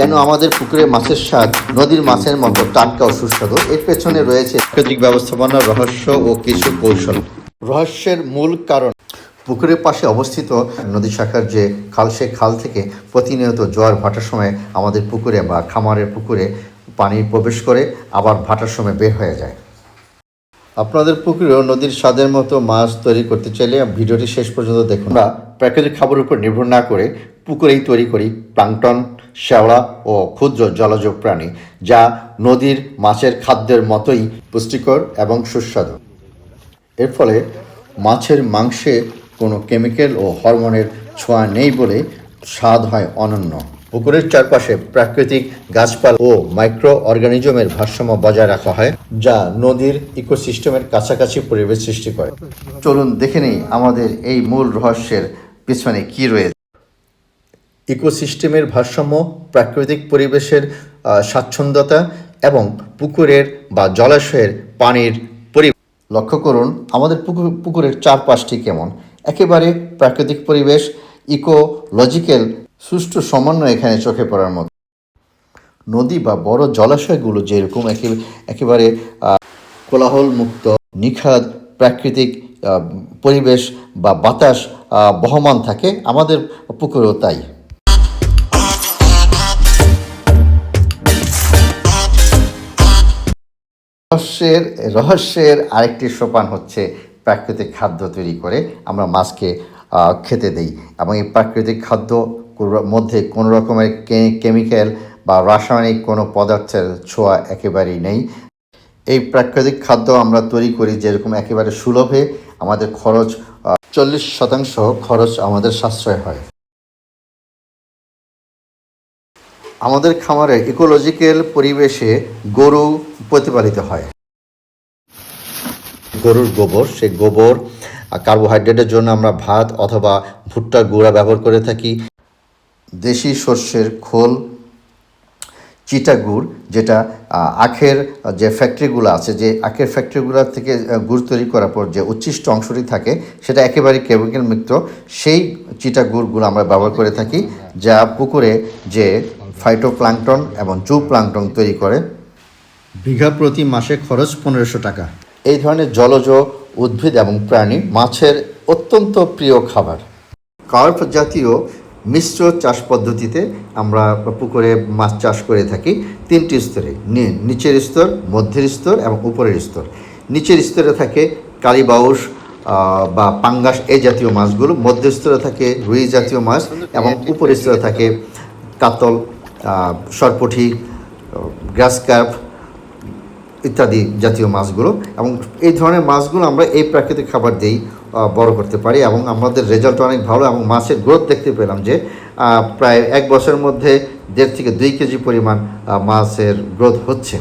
কেন আমাদের পুকুরে মাছের স্বাদ, নদীর মাছের মতো টাটকা ও সুস্বাদু? এর পেছনে রয়েছে প্রাকৃতিক ব্যবস্থাপনার রহস্য ও কিছু কৌশল। রহস্যের মূল কারণ। পুকুরের পাশে অবস্থিত নদী শাখার যে খাল, সে খাল থেকে প্রতিনিয়ত জোয়ার ভাটার সময় আমাদের পুকুরে বা খামারের পুকুরে পানি প্রবেশ করে, আবার ভাটার সময় বের হয়ে যায়। আপনাদের পুকুরেও নদীর স্বাদের মতো মাছ তৈরি করতে চাইলে ভিডিওটি শেষ পর্যন্ত দেখুন। আমরা প্রাকৃতিক খাবারের উপর নির্ভর না করে পুকুরেই তৈরি করি প্লাংটন শ্যাওলা ও ক্ষুদ্র জলজ প্রাণী, যা নদীর মাছের খাদ্যের মতোই পুষ্টিকর এবং সুস্বাদু। এর ফলে মাছের মাংসে কোনো কেমিক্যাল ও হরমোনের ছোঁয়া নেই বলে স্বাদ হয় অনন্য। পুকুরের চারপাশে প্রাকৃতিক গাছপালা ও মাইক্রো অর্গানিজমের ভারসাম্য বজায় রাখা হয়, যা নদীর ইকোসিস্টেমের কাছাকাছি পরিবেশ সৃষ্টি করে। চলুন দেখে নেই আমাদের এই মূল রহস্যের পিছনে কি রয়েছে। ইকোসিস্টেমের ভারসাম্য, প্রাকৃতিক পরিবেশের স্বাচ্ছন্দ্যতা এবং পুকুরের বা জলাশয়ের পানির পরি লক্ষ্য করুন, আমাদের পুকুর, পুকুরের চারপাশটি কেমন? একেবারে প্রাকৃতিক পরিবেশ, ইকোলজিক্যাল, সুষ্ঠু সমন্বয় এখানে চোখে পড়ার মতো। নদী বা বড় জলাশয়গুলো যেরকম একে, একেবারে কোলাহল মুক্ত নিখাদ, প্রাকৃতিক পরিবেশ বা বাতাস বহমান থাকে, আমাদের পুকুরেও তাই। রহস্যের রহস্যের আরেকটি সোপান হচ্ছে প্রাকৃতিক খাদ্য তৈরি করে আমরা মাছকে খেতে দেই। এবং এই প্রাকৃতিক খাদ্য মধ্যে কোনো রকমের কেমিক্যাল বা রাসায়নিক কোনো পদার্থের ছোঁয়া একেবারেই নেই। এই প্রাকৃতিক খাদ্য আমরা তৈরি করি যেরকম একেবারে সুলভে আমাদের খরচ চল্লিশ শতাংশ খরচ আমাদের সাশ্রয় হয়। আমাদের খামারে ইকোলজিক্যাল পরিবেশে গরু প্রতিপালিত হয়। গরুর গোবর, সেই গোবর কার্বোহাইড্রেটের জন্য আমরা ভাত অথবা ভুট্টার গুঁড়া ব্যবহার করে থাকি। দেশি সর্ষের খোল, চিটা গুড়, যেটা আখের যে ফ্যাক্টরিগুলো আছে, যে আখের ফ্যাক্টরিগুলো থেকে গুড় তৈরি করার পর যে উচ্ছিষ্ট অংশটি থাকে, সেটা একেবারে কেমিক্যাল মুক্ত, সেই চিটা গুড়গুলো আমরা ব্যবহার করে থাকি, যা পুকুরে যে ফাইটোপ্লাঙ্কটন এবং জু প্লাঙ্কটন তৈরি করে। বিঘা প্রতি মাসে খরচ পনেরোশো টাকা। এই ধরনের জলজ উদ্ভিদ এবং প্রাণী মাছের অত্যন্ত প্রিয় খাবার। কার্প জাতীয় মিশ্র চাষ পদ্ধতিতে আমরা পুকুরে মাছ চাষ করে থাকি তিনটি স্তরে নিচের স্তর, মধ্যের স্তর এবং উপরের স্তর। নিচের স্তরে থাকে কালীবাউস বা পাঙ্গাস এই জাতীয় মাছগুলো মধ্য স্তরে থাকে রুই জাতীয় মাছ এবং উপরের স্তরে থাকে কাতল সরপুঁটি গ্রাস কার্প ইত্যাদি জাতীয় মাছগুলো এবং এই ধরনের মাছগুলো আমরা এই প্রাকৃতিক খাবার দিয়েই বড় করতে পারি এবং আমাদের রেজাল্ট অনেক ভালো এবং মাছের গ্রোথ দেখতে পেলাম যে প্রায় এক বছরের মধ্যে দেড় থেকে দুই কেজি পরিমাণ মাছের গ্রোথ হচ্ছে।